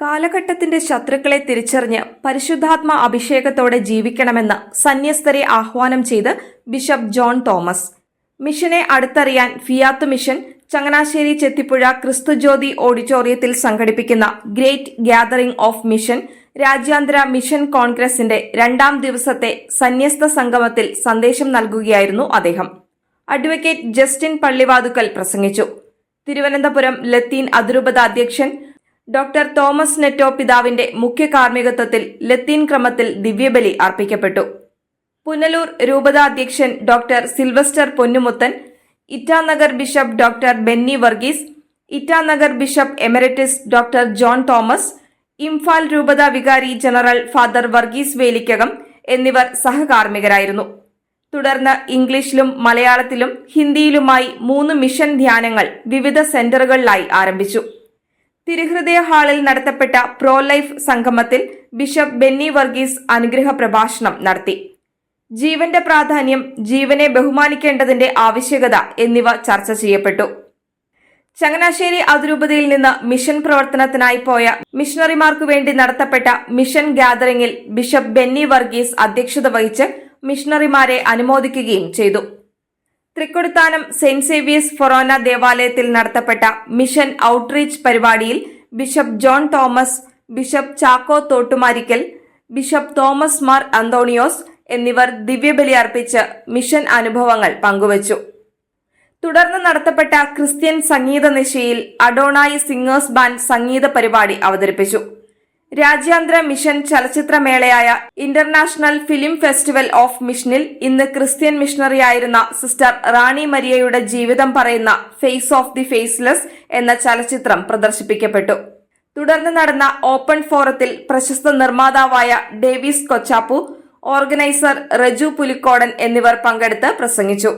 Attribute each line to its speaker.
Speaker 1: കാലഘട്ടത്തിന്റെ ശത്രുക്കളെ തിരിച്ചറിഞ്ഞ് പരിശുദ്ധാത്മ അഭിഷേകത്തോടെ ജീവിക്കണമെന്ന് സന്യസ്തരെ ആഹ്വാനം ചെയ്ത് ബിഷപ്പ് ജോൺ തോമസ്. മിഷനെ അടുത്തറിയാൻ ഫിയാത്ത് മിഷൻ ചങ്ങനാശ്ശേരി ചെത്തിപ്പുഴ ക്രിസ്തുജ്യോതി ഓഡിറ്റോറിയത്തിൽ സംഘടിപ്പിക്കുന്ന ഗ്രേറ്റ് ഗ്യാതറിംഗ് ഓഫ് മിഷൻ രാജ്യാന്തര മിഷൻ കോൺഗ്രസിന്റെ രണ്ടാം ദിവസത്തെ സന്യസ്ത സംഗമത്തിൽ സന്ദേശം നൽകുകയായിരുന്നു അദ്ദേഹം. അഡ്വക്കേറ്റ് ജസ്റ്റിൻ പള്ളിവാതുക്കൽ പ്രസംഗിച്ചു. തിരുവനന്തപുരം ലത്തീൻ അതിരൂപത അധ്യക്ഷൻ ഡോക്ടർ തോമസ് നെറ്റോ പിതാവിന്റെ മുഖ്യ കാർമ്മികത്വത്തിൽ ലത്തീൻ ക്രമത്തിൽ ദിവ്യബലി അർപ്പിക്കപ്പെട്ടു. പുനലൂർ രൂപത അധ്യക്ഷൻ doctor Sylvester Ponnumuthan Itanagar bishop doctor Benny Varghese Itanagar bishop emeritus doctor John Thomas Imphal രൂപത വികാരി ജനറൽ ഫാദർ വർഗീസ് വേലിക്കകം എന്നിവർ സഹകാർമ്മികരായിരുന്നു. തുടർന്ന് ഇംഗ്ലീഷിലും മലയാളത്തിലും ഹിന്ദിയിലുമായി മൂന്ന് മിഷൻ ധ്യാനങ്ങൾ വിവിധ സെന്ററുകളിലായി ആരംഭിച്ചു. തിരുഹൃദയ ഹാളിൽ നടത്തപ്പെട്ട പ്രോ ലൈഫ് സംഗമത്തിൽ ബിഷപ്പ് ബെന്നി വർഗീസ് അനുഗ്രഹ പ്രഭാഷണം നടത്തി. ജീവന്റെ പ്രാധാന്യം ജീവനെ ബഹുമാനിക്കേണ്ടതിന്റെ ആവശ്യകത എന്നിവ ചർച്ച ചെയ്യപ്പെട്ടു. ചങ്ങനാശ്ശേരി അതിരൂപതയിൽ നിന്ന് മിഷൻ പ്രവർത്തനത്തിനായി പോയ മിഷണറിമാർക്കു വേണ്ടി നടത്തപ്പെട്ട മിഷൻ ഗ്യാതറിംഗിൽ ബിഷപ്പ് ബെന്നി വർഗീസ് അധ്യക്ഷത വഹിച്ച് മിഷണറിമാരെ അനുമോദിക്കുകയും ചെയ്തു. തൃക്കൊടുത്താനം സെന്റ് സേവിയേഴ്സ് ഫൊറോന ദേവാലയത്തിൽ നടത്തപ്പെട്ട മിഷൻ ഔട്ട്റീച്ച് പരിപാടിയിൽ bishop John Thomas bishop Chacko Thottumarickal bishop Thomas Mar Antonios എന്നിവർ ദിവ്യബലി അർപ്പിച്ച് മിഷൻ അനുഭവങ്ങൾ പങ്കുവച്ചു. തുടർന്ന് നടത്തപ്പെട്ട ക്രിസ്ത്യൻ സംഗീത നിശയിൽ അഡോണായി സിംഗേഴ്സ് ബാൻഡ് സംഗീത പരിപാടി അവതരിപ്പിച്ചു. രാജ്യാന്തര മിഷൻ ചലച്ചിത്രമേളയായ ഇന്റർനാഷണൽ ഫിലിം ഫെസ്റ്റിവൽ ഓഫ് മിഷനിൽ ഇന്ന് ക്രിസ്ത്യൻ മിഷണറിയായിരുന്ന സിസ്റ്റർ റാണി മരിയയുടെ ജീവിതം പറയുന്ന ഫേസ് ഓഫ് ദി ഫേസ്ലെസ് എന്ന ചലച്ചിത്രം പ്രദർശിപ്പിക്കപ്പെട്ടു. തുടർന്ന് നടന്ന ഓപ്പൺ ഫോറത്തിൽ പ്രശസ്ത നിർമ്മാതാവായ ഡേവിസ് കൊച്ചാപ്പു ഓർഗനൈസർ റജു പുലിക്കോടൻ എന്നിവർ പങ്കെടുത്ത് പ്രസംഗിച്ചു.